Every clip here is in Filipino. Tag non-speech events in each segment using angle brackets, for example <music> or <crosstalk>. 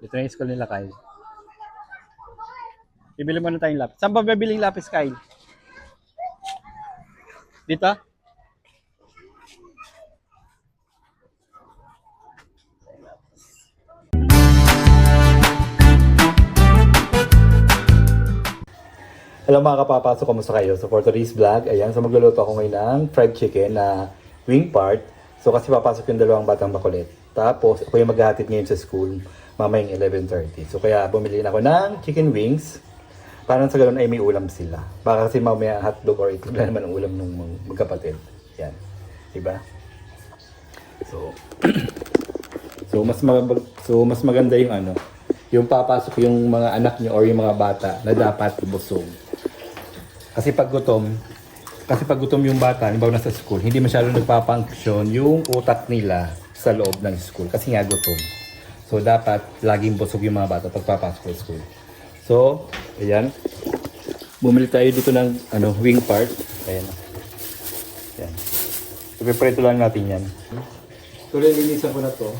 Dito na yung school nila, Kyle. Bibili muna tayong lapis. Saan ba bibiling lapis, Kyle? Dito? Hello mga kapapasok, kumusta kayo? So for today's vlog, ayan, so magluluto ako ngayon ng fried chicken na wing part. So kasi papasok yung dalawang batang bakulit. Tapos ako yung maghahatid ngayon sa school mamayang 11.30. So kaya bumili na ako ng chicken wings. Para sa ganun ay may ulam sila. Baka kasi mamaya hotdog or itlog na naman ang ulam ng magkapatid. Yan. Diba? So, <clears throat> so mas mag- so mas maganda yung ano, yung papasok yung mga anak niyo or yung mga bata na dapat busog. Kasi pag gutom, kasi pag gutom yung bata, halimbawa nasa school, hindi masyadong nagpapunction yung utak nila sa loob ng school kasi nga gutom. So dapat laging busog yung mga bata pag papasok sa school. So, ayan. Bumili tayo dito ng ano, wing part. Ayan. Ayan. Ipiprito lang natin yan. So, lilinisan ko na to.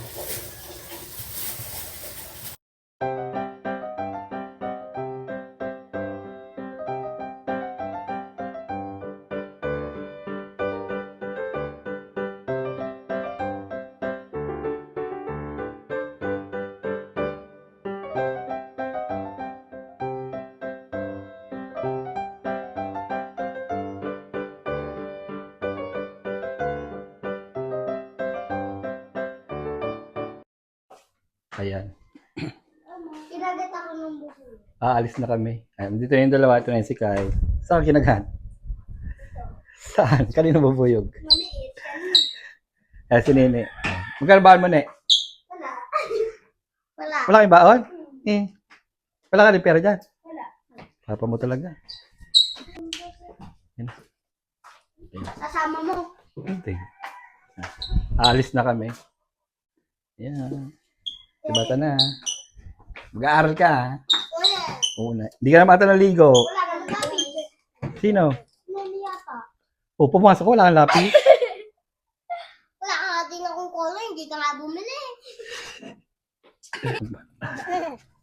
Ayan. Kinagat ako ng buko. Aalis na kami. Ayan, dito na yung dalawa. Ito na yung si Kai. Saan ka kinaghan? Saan? Kanino bubuyog? Maliit. Ayan, si Nene. Magkano baon mo, Ne? Wala. <laughs> Wala. Wala kayong baon? Eh. Wala ka rin pera dyan. Wala. Papa mo talaga. Yan. Kasama mo. Hindi. Aalis na kami. Yan. Si bata na. Mag-aaral ka. ha? Una. Hindi ka na mata naligo. Sino? O, pumasok ko. Wala kang lapis. Wala ka nga din akong color. Hindi ka nga bumili.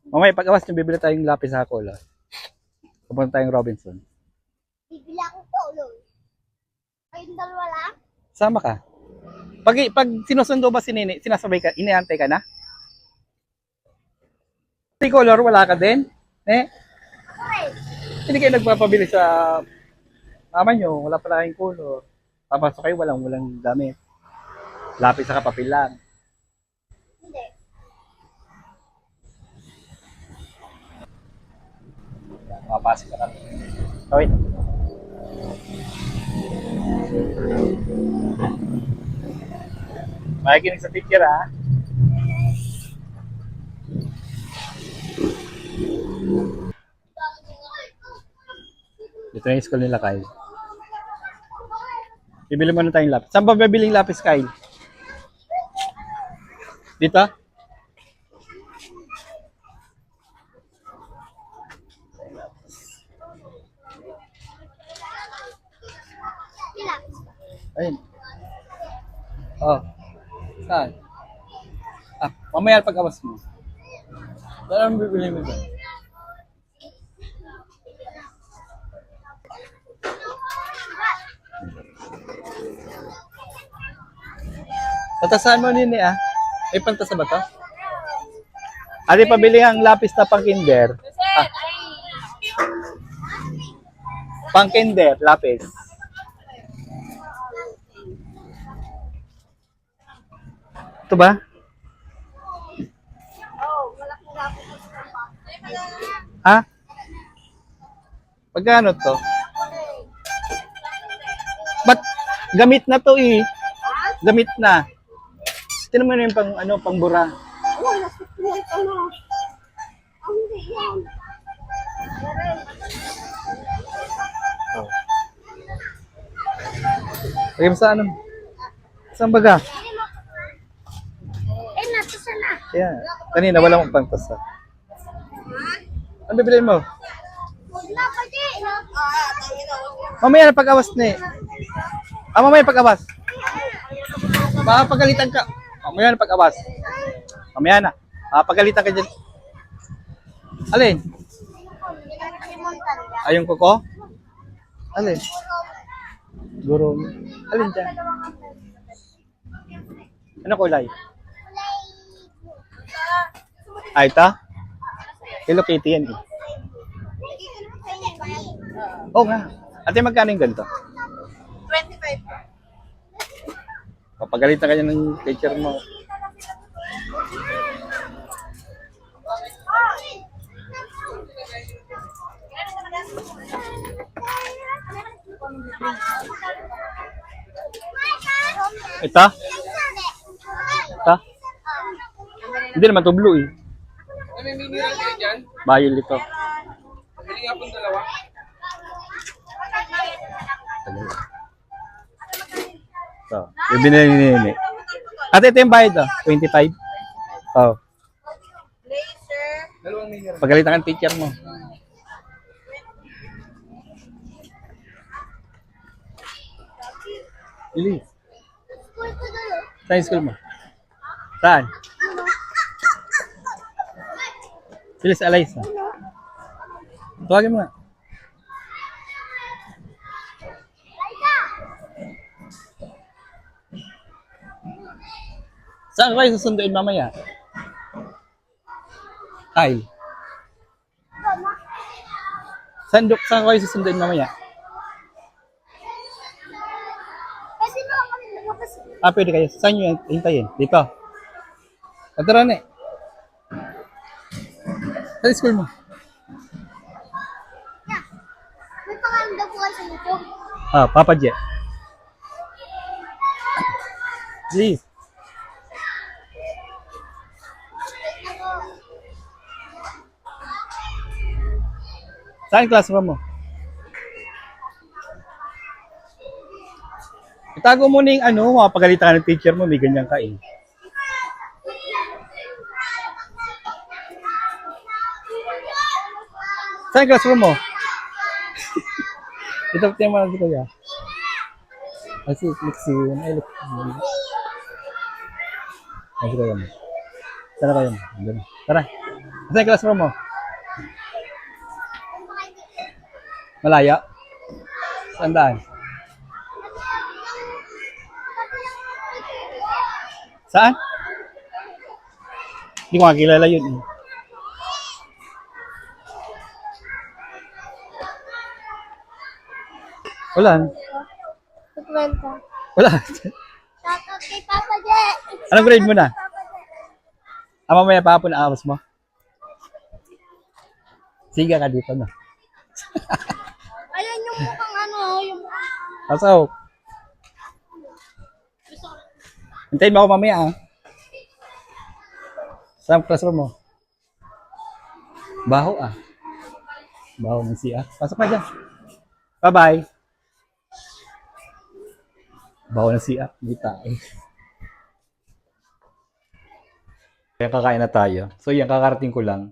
Mamaya, pag awas nyo, bibili tayong lapis sa Cola. Pupunta tayong Robinson. Bibili akong color. Kayong dalawa lang? Sama ka. Pag, pag sinusundo ba si Nini, sinasabay ka, iniantay ka na? Si color, wala ka din? Eh? Hindi kayo nagpapabili sa mama nyo, wala pala kayong color. Papasok kayo, walang walang damit. Lapis sa kapapil. Hindi. Mapasok ka kami. Wait. Makikinig sa teacher ha. Yung school nila, Kyle. Bibili mo na tayong lapis. Saan ba bibiling lapis, Kyle? Dito? Ayun. Oh. Saan? Ah, mamaya pag awas mo. Saan ang bibili mo dyan? Patasahan mo nini ah. May pantasa ba to? Ate, pabili ang lapis na pang kinder. Ah. Pang kinder, lapis. Ito ba? Ha? Pagkano to? Ba't gamit na to eh? Gamit na. Tinan mo na yung pang, ano, pang bura. Oh, na. Yan. Oh. Lagyan mo sa ano? Saan baga? Eh, nasa sana. Kaya, kanina wala mong pangtasa. Ano bibilin mo? Na. Ah, na. Mamaya na pag-awas na eh. Ah, mamaya pag-awas. Baka pagalitan ka. Mamaya na pag-awas. Mamaya na. Ah, pagalitan ka dyan. Alin? Ayong kuko? Alin? Guro. Alin dyan? Ano kulay? Ay, ita? Hello Kitty yan eh. Oo nga. Ate, magkano yung ganito? Papagalitan ka niya ng teacher mo. Ita? Ita? Hindi naman to blue eh. May mineral kayo dyan? Violet ito. Pili nga pong dalawa. So, yung binili ni Nene. Ate, ito yung bayad oh. 25. Oh. Pagalitan ka ng teacher mo. Ili, saan school mo? Saan? Bilis, Alaysa. Tuwagin mo nga. Saan kayo susunduin mamaya? Kyle. Saan, saan kayo susunduin mamaya? Kasi no, kami lumabas. Ah, pwede kayo. Saan nyo hintayin? Dito. Patara na eh. Sa school mo? May pangalan daw po sa YouTube. Ah, Papa Jet. Please. Saan classroom mo? Itago mo na yung ano, mapagalitan ka ng teacher mo, may ganyan ka eh. Saan yung classroom mo? <laughs> Ito pa yung mga kuya. Ay, si Lexi. Ay, Lexi. Ay, si kuya mo. Tara kayo mo. Tara. Saan yung classroom mo? Malaya? Saan daan? Saan? Hindi ko makakilala yun. eh. Wala. Kwenta. Wala. Shoutout kay Papa Je. Anong grade mo na? Ah, mamaya pa hapon aawas mo? Siga ka dito na. <laughs> Ayan yung mukhang ano, yung Pasaw. Hintayin mo ako mamaya ah. Saan ang classroom mo? Baho ah. Baho ng siya. Pasok ka dyan. Bye-bye. Baho ng siya. Hindi tayo. Kaya kakain na tayo. So yan, kakarating ko lang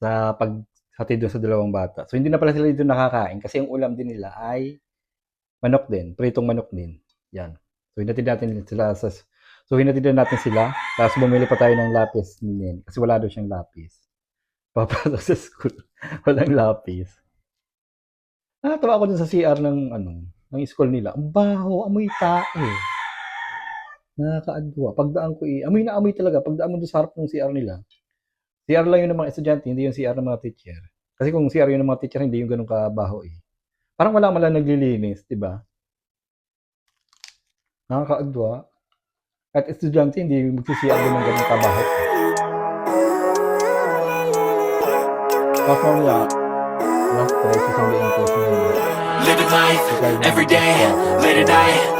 sa paghatid doon sa dalawang bata. So hindi na pala sila dito nakakain kasi yung ulam din nila ay manok din, pritong manok din. Yan. So hinatid natin sila sa So hinatid na natin sila, tapos bumili pa tayo ng lapis Nen kasi wala daw siyang lapis. <laughs> Papasok sa school, <laughs> walang lapis. Nakatawa ako dun sa CR ng ano, ng school nila. Ang baho, amoy tae. Nakakaadwa. Pagdaan ko eh, amoy na amoy talaga. Pagdaan mo doon sa harap ng CR nila. CR lang yun ng mga estudyante, hindi yung CR ng mga teacher. Kasi kung CR yun ng mga teacher, hindi yung ganun kabaho eh. Parang wala man lang naglilinis, di ba? Nakakaadwa. At estudyante, hindi magsisiyar din ng ganun kabaho. Tapos mamaya, last try, sasabihin ko sa Living life every day, late at night,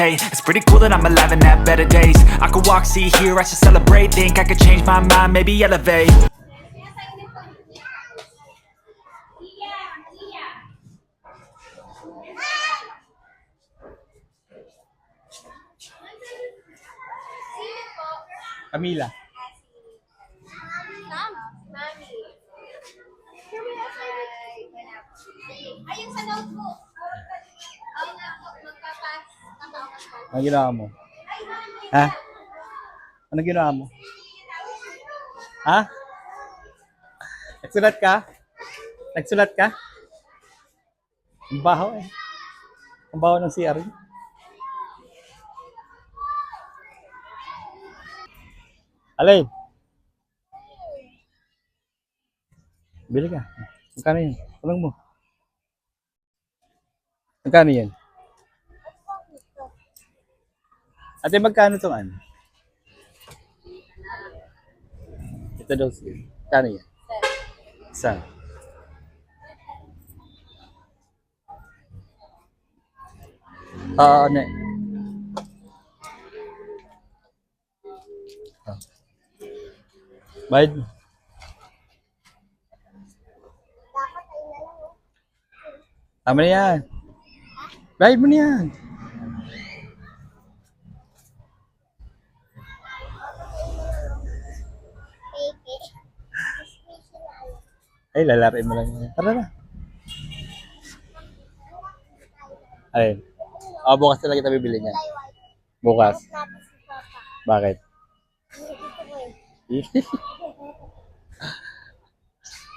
It's pretty cool that I'm alive and have better days. I could walk, see, hear, I should celebrate. Think I could change my mind, maybe elevate. Camila. Ano ginawa mo? Ha? Ano ginawa mo? Ha? Nagsulat ka? Nagsulat ka? Ang baho eh. Ang baho ng CR. Alay. Bili ka. Magkano yun? Walang mo. Magkano yan? Ate, magkano itong ano? Ito daw siya. Magkano yan? Isa. Ah, ano eh. Ah. Bayad mo. Tama na yan. Bayad mo na yan. Peke. Suspicion na ano. Ay, lalarin mo lang. Tara na. Ayun. Ah, bukas talaga kita bibili white. Bukas. Bakit? <laughs> Gusto ko eh.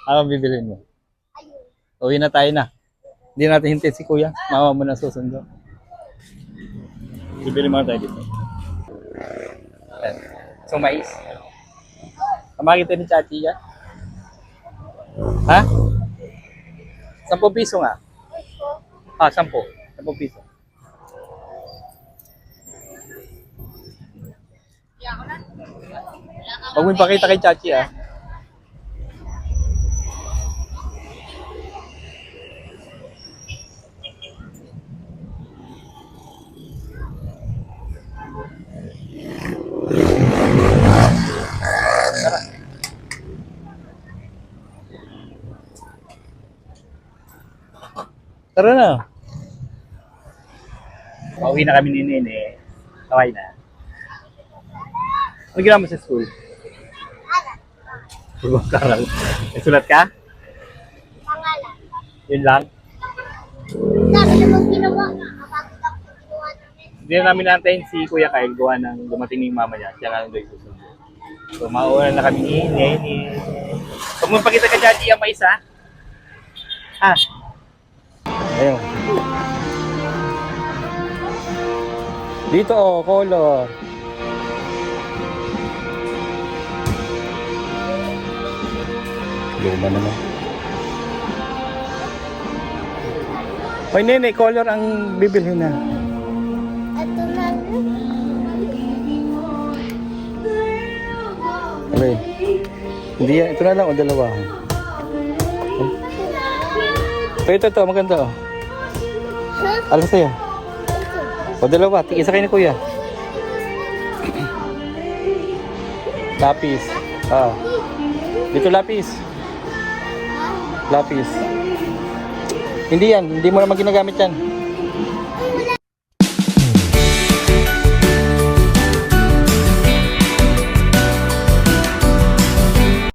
Ano bibilin mo? Uwi na tayo na. Hindi natin hintayin si kuya. Mama mo na susundo. Bibili mo na tayo dito. So, mais. Kamakita ni Chachi yan? Ha? Sampo piso nga. Ah, sampo. Sampo piso. Huwag mo ipakita kay Chachi ah. Tara na. Pauwi na kami ni Nene. Kaway na. Ano ginawa mo sa school? Puro karal. May sulat ka? Pangalan. Yun lang. Dami namang ginawa. Hindi na namin naantayin si Kuya Kyle gawa ng dumating ni mama niya. Siya nga doon susundo. So, mauuna na kami ni Nene. Huwag mo pakita ka dyan, yung mais ha? Ha? Ayun. Dito oh, color. Luma naman. Hoy, Nene, color ang bibilhin na. Ito na. Okay. Hindi yan. Ito na lang o dalawa. Ito, ito, ito. Maganda o. Ha? Alam sa'yo. O dalawa. Tig- Isa kayo ni kuya. Lapis. Ah. Dito lapis. Lapis. Hindi yan. Hindi mo naman ginagamit yan.